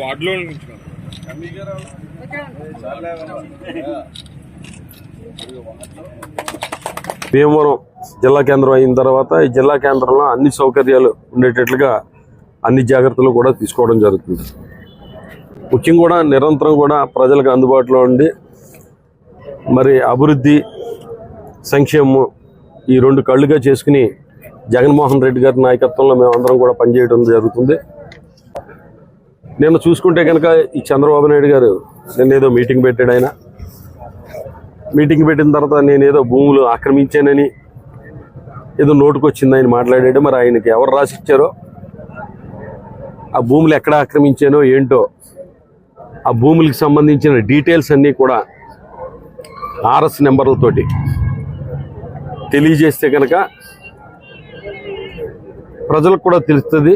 వార్డులో భీమవరం జిల్లా కేంద్రం అయిన తర్వాత ఈ జిల్లా కేంద్రంలో అన్ని సౌకర్యాలు ఉండేటట్లుగా అన్ని జాగ్రత్తలు కూడా తీసుకోవడం జరుగుతుంది. ముఖ్యంగా కూడా నిరంతరం కూడా ప్రజలకు అందుబాటులో ఉండి మరి అభివృద్ధి సంక్షేమం ఈ రెండు కళ్ళుగా చేసుకుని జగన్మోహన్ రెడ్డి గారి నాయకత్వంలో మేమందరం కూడా పనిచేయడం జరుగుతుంది. నేను చూసుకుంటే కనుక ఈ చంద్రబాబు నాయుడు గారు నిన్న ఏదో మీటింగ్ పెట్టాడు ఆయన. మీటింగ్ పెట్టిన తర్వాత నేను ఏదో భూములు ఆక్రమించానని ఏదో నోటుకొచ్చింది ఆయన మాట్లాడాడు. మరి ఆయనకి ఎవరు రాసిచ్చారో? ఆ భూములు ఎక్కడ ఆక్రమించానో ఏంటో? ఆ భూములకు సంబంధించిన డీటెయిల్స్ అన్నీ కూడా ఆర్ఎస్ నెంబర్లతోటి తెలియజేస్తే కనుక ప్రజలకు కూడా తెలుస్తుంది.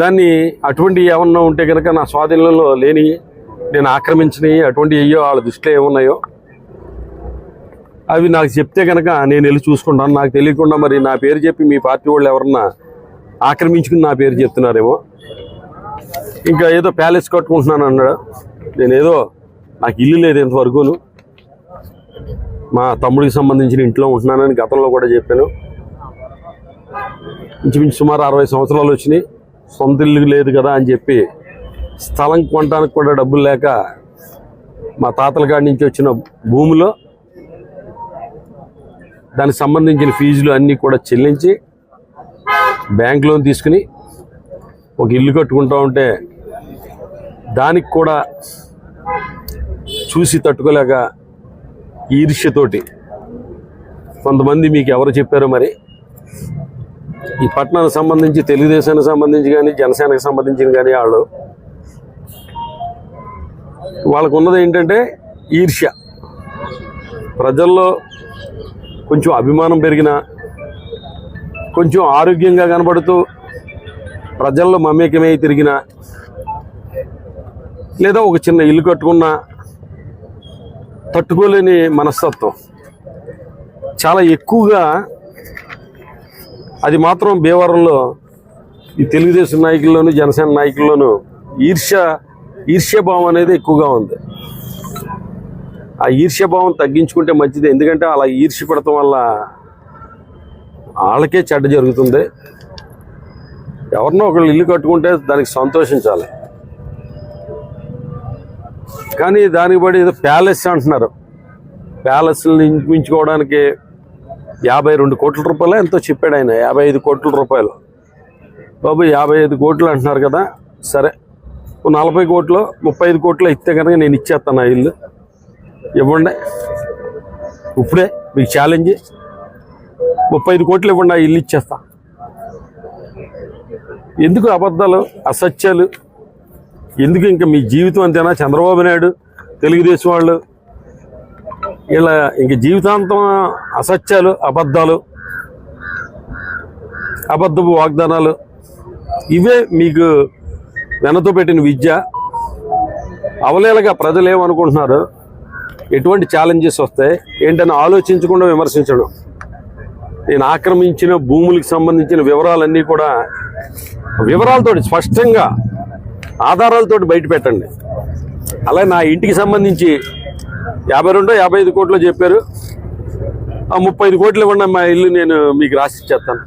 దాన్ని అటువంటి ఏమన్నా ఉంటే కనుక నా స్వాధీనంలో లేని నేను ఆక్రమించినవి అటువంటి అయ్యో వాళ్ళ దృష్టిలో ఏమున్నాయో అవి నాకు చెప్తే కనుక నేను వెళ్ళి చూసుకుంటాను. నాకు తెలియకుండా మరి నా పేరు చెప్పి మీ పార్టీ వాళ్ళు ఎవరన్నా ఆక్రమించుకుని నా పేరు చెప్తున్నారేమో. ఇంకా ఏదో ప్యాలెస్ కట్టుకుంటున్నాను అన్నాడు. నేను ఏదో నాకు ఇల్లు లేదు ఇంతవరకును. మా తమ్ముడికి సంబంధించిన ఇంట్లో ఉంటున్నానని గతంలో కూడా చెప్పాను. ఇంచుమించు సుమారు అరవై సంవత్సరాలు వచ్చినాయి. సొంత ఇల్లు లేదు కదా అని చెప్పి స్థలం కొనడానికి కూడా డబ్బులు లేక మా తాతల కాడి నుంచి వచ్చిన భూమిలో దానికి సంబంధించిన ఫీజులు అన్నీ కూడా చెల్లించి బ్యాంక్ లోన్ తీసుకుని ఒక ఇల్లు కట్టుకుంటా ఉంటే దానికి కూడా చూసి తట్టుకోలేక ఈర్ష్యతోటి కొంతమంది మీకు ఎవరు చెప్పారో మరి ఈ పట్టణానికి సంబంధించి తెలుగుదేశానికి సంబంధించి కానీ జనసేనకు సంబంధించిన కానీ వాళ్ళు వాళ్ళకు ఉన్నది ఏంటంటే ఈర్ష్య. ప్రజల్లో కొంచెం అభిమానం పెరిగిన కొంచెం ఆరోగ్యంగా కనబడుతూ ప్రజల్లో మమేకమై తిరిగిన లేదా ఒక చిన్న ఇల్లు కట్టుకున్న తట్టుకోలేని మనస్తత్వం. చాలా ఎక్కువగా అది మాత్రం భీమవరంలో ఈ తెలుగుదేశం నాయకుల్లోనూ జనసేన నాయకుల్లోనూ ఈర్ష్య ఈర్ష్యభావం అనేది ఎక్కువగా ఉంది. ఆ ఈర్ష్యభావం తగ్గించుకుంటే మంచిది. ఎందుకంటే అలా ఈర్ష్య పడటం వల్ల వాళ్ళకే చెడ్డ జరుగుతుంది. ఎవరినో ఒకళ్ళు ఇల్లు కట్టుకుంటే దానికి సంతోషించాలి. కానీ దానికి బడి ఏదో ప్యాలెస్ అంటున్నారు. ప్యాలెస్ని నిర్మించుకోవడానికి యాభై రెండు కోట్ల రూపాయలు ఎంతో చెప్పాడు ఆయన. యాభై ఐదు కోట్ల రూపాయలు. బాబు యాభై ఐదు కోట్లు అంటున్నారు కదా. సరే. నలభై కోట్లు ముప్పై ఐదు కోట్లు ఇస్తే కనుక నేను ఇచ్చేస్తాను ఆ ఇల్లు. ఇవ్వండి. ఇప్పుడే మీకు ఛాలెంజ్ ముప్పై ఐదు కోట్లు ఇవ్వండి ఆ ఇల్లు ఇచ్చేస్తా. ఎందుకు అబద్ధాలు అసత్యాలు? ఎందుకు ఇంకా మీ జీవితం అంతేనా? చంద్రబాబు నాయుడు తెలుగుదేశం వాళ్ళు ఇలా ఇంక జీవితాంతం అసత్యాలు అబద్ధాలు అబద్ధపు వాగ్దానాలు ఇవే మీకు వెనతో పెట్టిన విద్య. అవలేలగా ప్రజలు ఏమనుకుంటున్నారు? ఎటువంటి ఛాలెంజెస్ వస్తాయి? ఏంటని ఆలోచించకుండా విమర్శించడం. నేను ఆక్రమించిన భూములకు సంబంధించిన వివరాలన్నీ కూడా వివరాలతో స్పష్టంగా ఆధారాలతోటి బయట పెట్టండి అలాగే నా ఇంటికి సంబంధించి యాభై రెండో యాభై ఐదు కోట్లు చెప్పారు. ఆ ముప్పై ఐదు కోట్లు ఇవ్వండి మా ఇల్లు నేను మీకు రాసి ఇచ్చేస్తాను.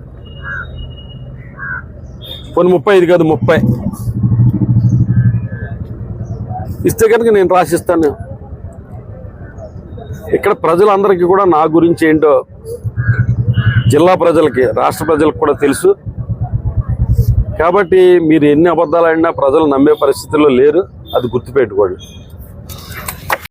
కొన్ని ముప్పై ఐదు కాదు ముప్పై. ఇస్తే కనుక నేను రాసిస్తాను ఇక్కడ ప్రజలందరికీ కూడా నా గురించి ఏంటో జిల్లా ప్రజలకి రాష్ట్ర ప్రజలకు కూడా తెలుసు. కాబట్టి మీరు ఎన్ని అబద్ధాలు ఆడినా ప్రజలు నమ్మే పరిస్థితుల్లో లేరు. అది గుర్తుపెట్టుకోండి.